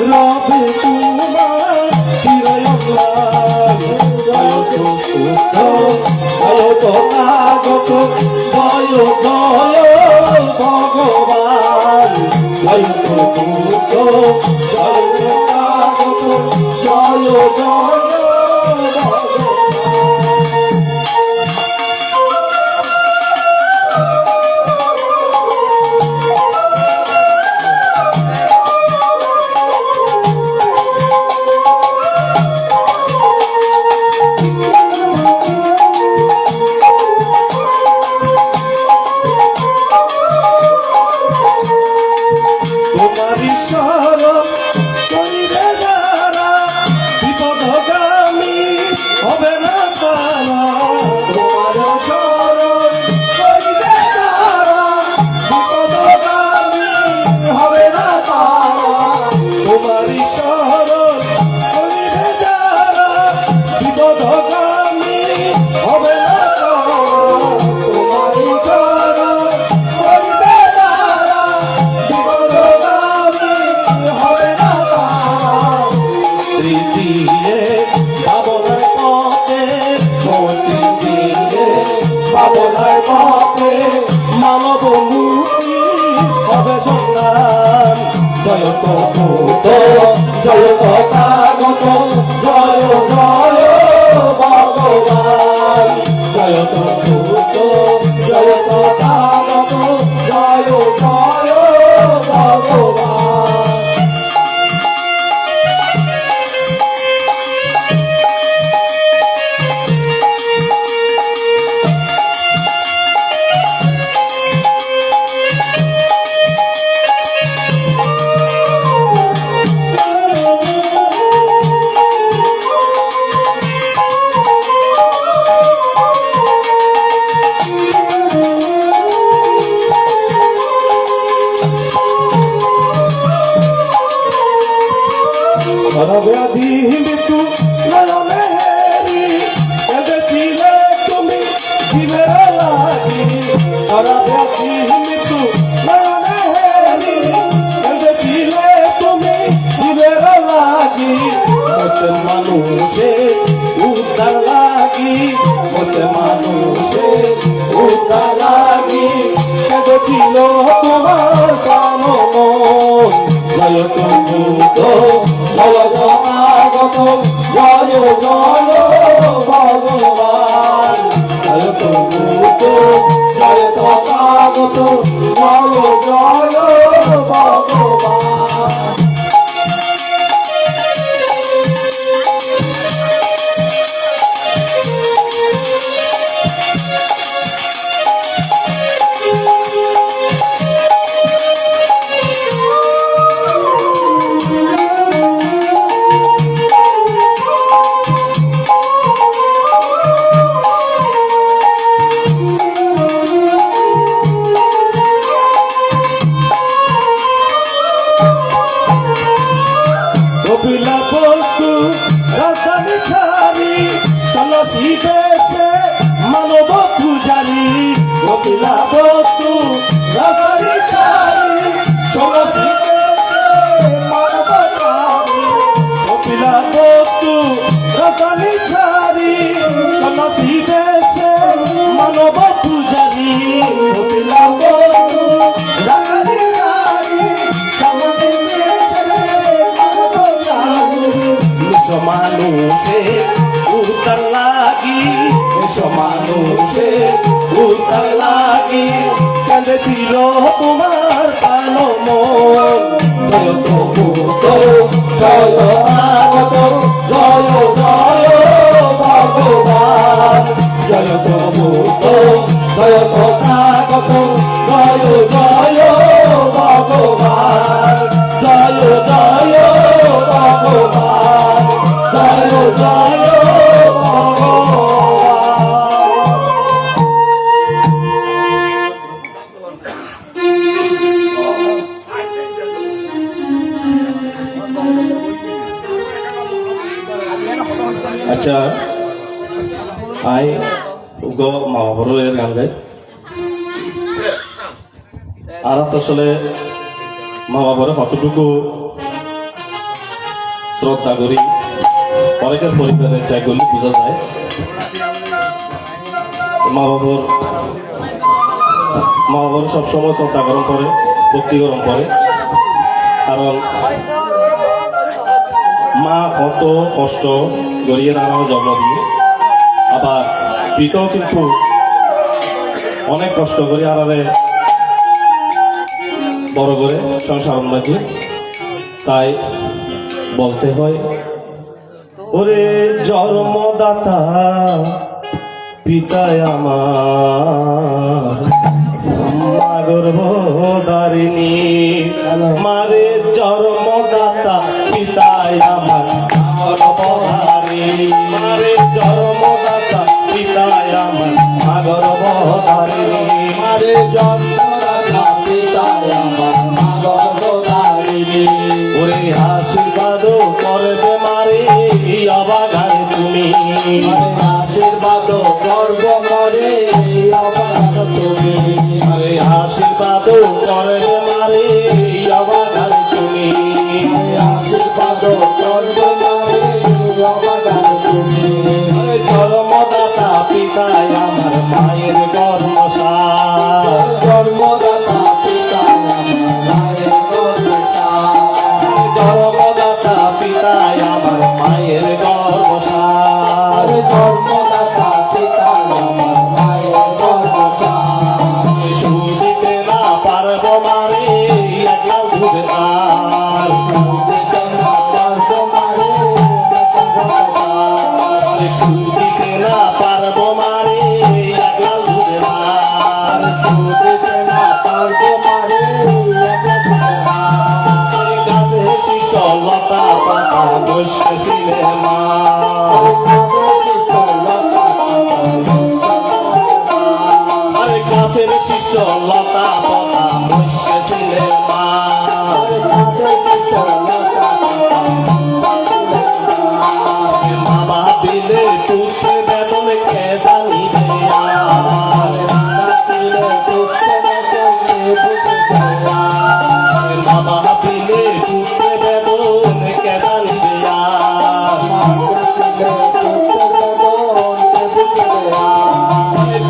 রবে তোমার চিরায় জয়ত শুদ্ধ জয়ত নাগত জয় জয় ভগবান। জয়ত শুদ্ধ জয়ত নাগত জয় জয় কথা জয় কথা Oh, মানব মুখে উত্তাল লাগি কাঁদেছিল তোমার কালো মন। জয় প্রভু, জয় আগত জয় জয় ভগবান। জয় প্রভু, জয় তথাগত জয় জয় আচ্ছা। আই, গ, মা হরলের গান গাই। আর আসলে মা বাবার কতটুকু শ্রদ্ধা করি, অনেকের পরিবারে চাই করলে বোঝা যায়। মা বাবার মা বাবার সবসময় শ্রদ্ধা গরম করে, ভক্তি গরম করে। কারণ মা কত কষ্ট গড়িয়ে দাঁড়ানো জন্ম দিয়ে আবার পিতাও কিন্তু অনেক কষ্ট করে আড়ালে বড় করে সংসার উন্নতি তাই বলতে হয়, ওরে জন্মদাতা পিতায় আমার। মা গর্ভধারিণী আশীর্বাদ করবে মারে। আরে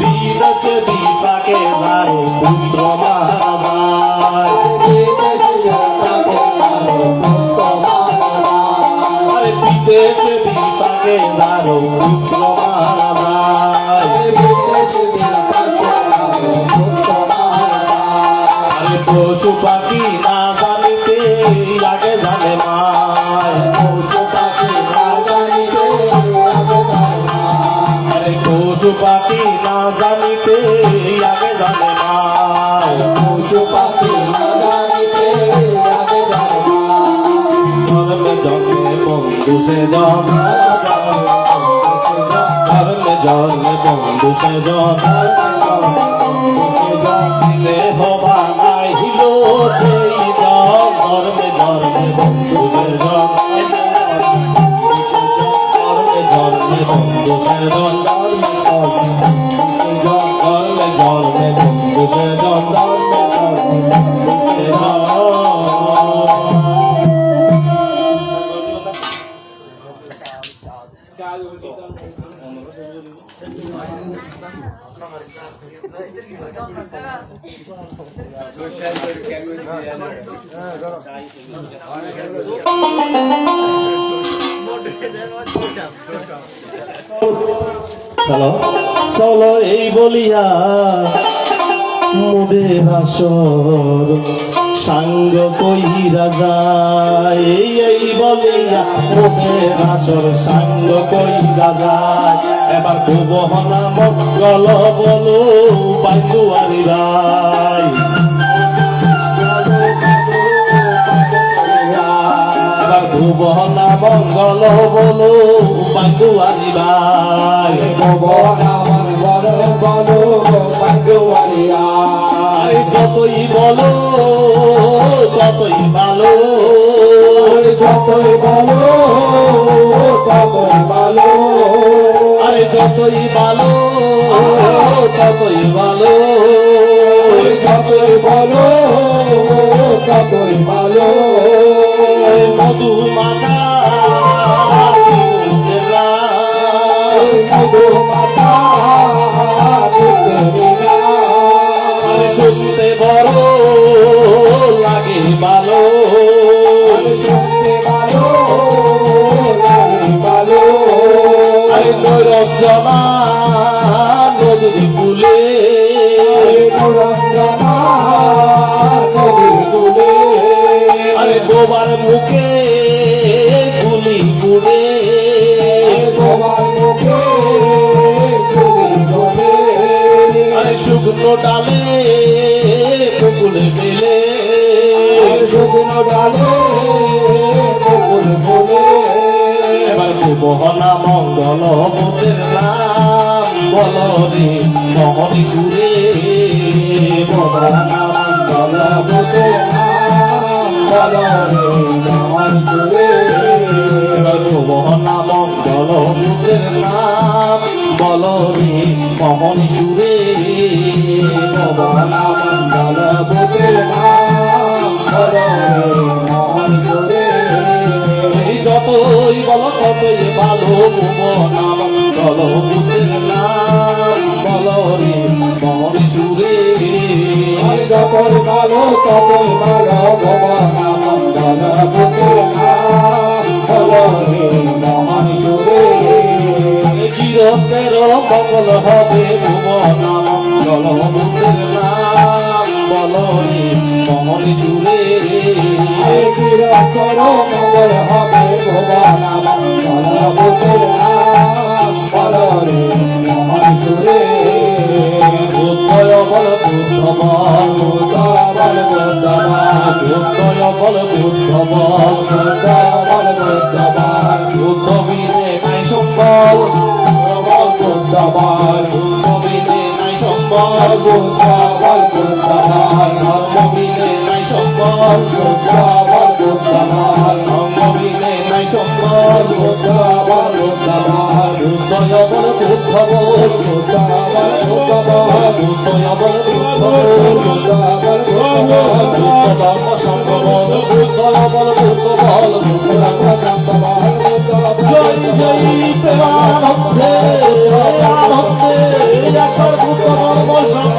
বিদেশে বিপাকে ভাই পুত্র আরে বিদেশে বিপাকে ভালো পুত্র আরে পশু পাখি না বন্ধু সে জন ধর্মে জন্মে বন্ধু সে জন দেহ বানাইল সেই জন ধর্মে চলো চলো এই বলিয়া মুদের আসর সাঙ্গ যায়। এই এই বলিয়া মুদের আসর সাঙ্গ কইরা যায়। এবার ভুবন মঙ্গল বলো বাইজুয়ারি রায়। ভুবন মঙ্গল বলো বাইজুয়ারি রায়। আরে যতই বলো ততই ভালো। ভালো আরে যতই ভালো ততই ভালো। যতই ভালো ততই ভালো। আরে গোবার মুখে গুলি গুড়ে আরে শুকনো ডালে পুকুল মেলে। শুকনো ডালে পুকুল মেলে এবার কুবহনা মঙ্গল মন্দির না। বল রে মোহনী সুরে বতে নাম বলো রে মহান জুড়ে এবার কুমহনা মঙ্গল মোদের নাম বল রে মোহনী সুরে বতে নাম বলো রে মহান জুড়ে এই যতই বল ততই ভালো মঙ্গল মোদের নাম ভালো ততই ভালো ভগবানা মঙ্গল বতে নাম বলো রে মহান জুড়ে চিরতের মঙ্গল হবে ভুবন মঙ্গল মুদের নাম বলনি মহন সুরে বলো বল বুদ্ধ বল বুদ্ধবান বুদ্ধয় বল বুদ্ধ বল বুদ্ধবল বুদ্ধবান বুদ্ধ বিনে নাই সম্বল বুদ্ধবল বুদ্ধবান বুদ্ধ বিনে নাই সম্বল বুদ্ধবল বুদ্ধবান ধর্ম বিনে নাই সম্বল বুদ্ধবল বুদ্ধবান ধর্ম বিনে নাই সম্বল বুদ্ধবল বুদ্ধবান বুদ্ধয় বল বুদ্ধ বল জয় জয় প্রেমানন্দে আনন্দে এখন ভূত বর্ষ